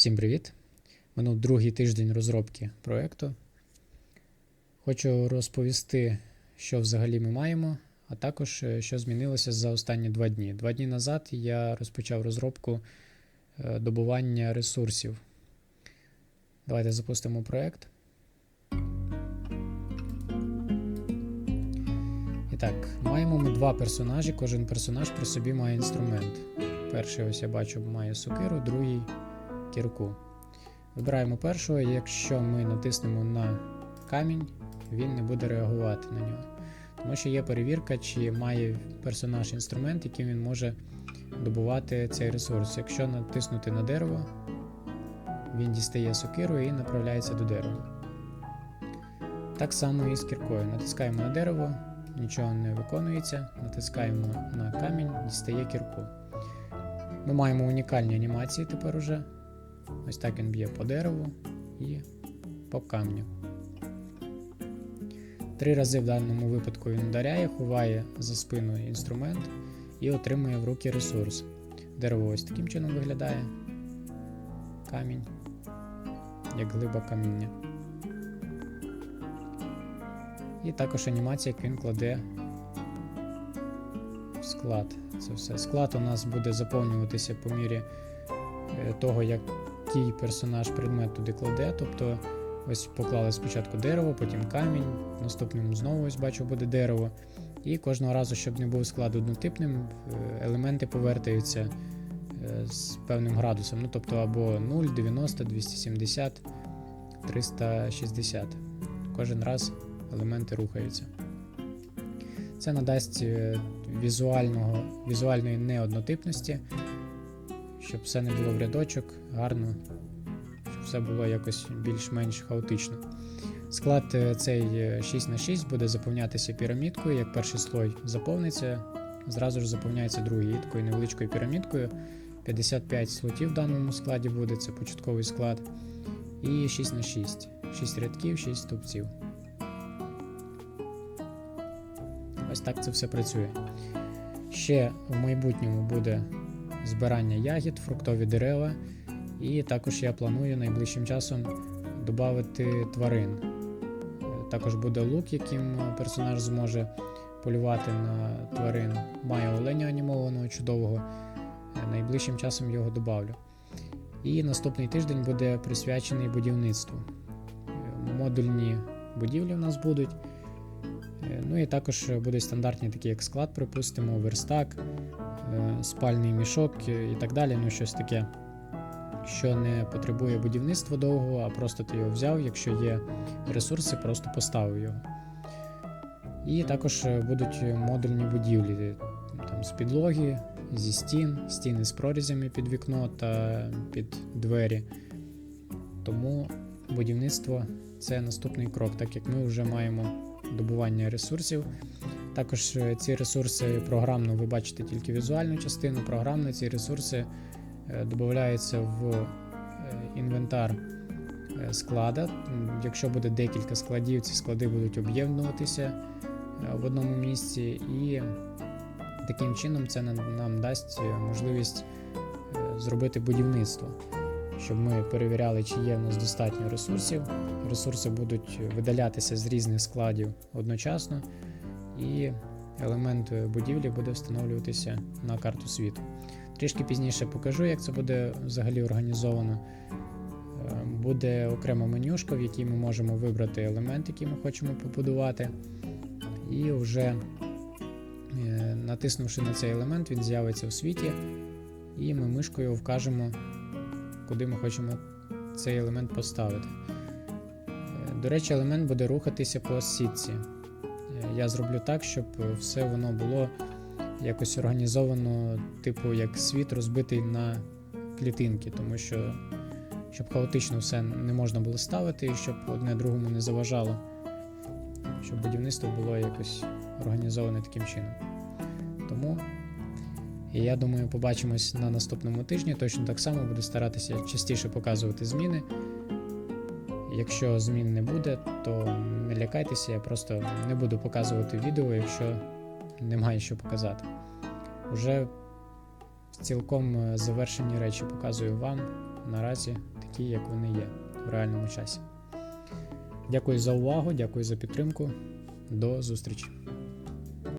Всім привіт! Минув другий тиждень розробки проєкту. Хочу розповісти, що взагалі ми маємо, а також е, що змінилося за останні два дні. Два дні назад я розпочав розробку е, добування ресурсів. Давайте запустимо проєкт. Так, маємо ми два персонажі. Кожен персонаж при собі має інструмент. Перший, ось я бачу, має сокиру, другий кірку. Вибираємо першого, якщо ми натиснемо на камінь, він не буде реагувати на нього. Тому що є перевірка, чи має персонаж інструмент, яким він може добувати цей ресурс. Якщо натиснути на дерево, він дістає сокиру і направляється до дерева. Так само і з кіркою. Натискаємо на дерево, нічого не виконується, натискаємо на камінь, дістає кірку. Ми маємо унікальні анімації тепер уже. Ось так він б'є по дереву і по камню. Три рази в даному випадку він ударяє, ховає за спиною інструмент і отримує в руки ресурс. Дерево ось таким чином виглядає. Камінь, як глиба каміння. І також анімація, як він кладе в склад. Це все. Склад у нас буде заповнюватися по мірі е, того, який персонаж предмет туди кладе. Тобто ось поклали спочатку дерево, потім камінь, наступним знову ось бачу буде дерево. І кожного разу, щоб не був склад однотипним, е, елементи повертаються е, з певним градусом. Ну, тобто або 0, 90, 270, 360. Кожен раз елементи рухаються. Це надасть е, візуального, візуальної неоднотипності, щоб все не було в рядочок, гарно, щоб все було якось більш-менш хаотично. Склад е, цей 6х6 буде заповнятися пірамідкою. Як перший слой заповниться, зразу ж заповняється другий такою невеличкою пірамідкою. 55 слотів в даному складі буде, це початковий склад. І 6х6. 6 рядків, 6 стовпців. Ось так це все працює. Ще в майбутньому буде збирання ягід, фруктові дерева, і також я планую найближчим часом додати тварин. Також буде лук, яким персонаж зможе полювати на тварин. Маю оленя анімованого чудового. Найближчим часом його додавлю. І наступний тиждень буде присвячений будівництву. Модульні будівлі в нас будуть. Ну і також будуть стандартні такі, як склад, припустимо, верстак, е, спальний мішок е, і так далі. Ну, щось таке, що не потребує будівництва довго, а просто ти його взяв, якщо є ресурси, просто поставив його. І також е, будуть модульні будівлі там, з підлоги, зі стін, стіни з прорізями під вікно та під двері. Тому будівництво це наступний крок, так як ми вже маємо добування ресурсів. Також е, ці ресурси програмно ви бачите тільки візуальну частину. Програмно ці ресурси е, додаються в е, інвентар склада. Якщо буде декілька складів, ці склади будуть об'єднуватися в одному місці, і таким чином це нам, дасть можливість зробити будівництво. Щоб ми перевіряли, чи є в нас достатньо ресурсів. Ресурси будуть видалятися з різних складів одночасно, і елемент будівлі буде встановлюватися на карту світу. Трішки пізніше покажу, як це буде взагалі організовано. Е, Буде окрема менюшка, в якій ми можемо вибрати елемент, який ми хочемо побудувати. І вже е, натиснувши на цей елемент, він з'явиться у світі, і ми мишкою вкажемо куди ми хочемо цей елемент поставити. Е, До речі, елемент буде рухатися по сітці. Е, Я зроблю так, щоб все воно було якось організовано, типу як світ розбитий на клітинки, тому що щоб хаотично все не можна було ставити і щоб одне другому не заважало, щоб будівництво було якось організоване таким чином. Тому і я думаю, побачимось на наступному тижні. Точно так само буду старатися частіше показувати зміни. Якщо змін не буде, то не лякайтеся, я просто не буду показувати відео, якщо немає що показати. Уже цілком е, завершені речі показую вам наразі такі, як вони є в реальному часі. Дякую за увагу, дякую за підтримку. До зустрічі!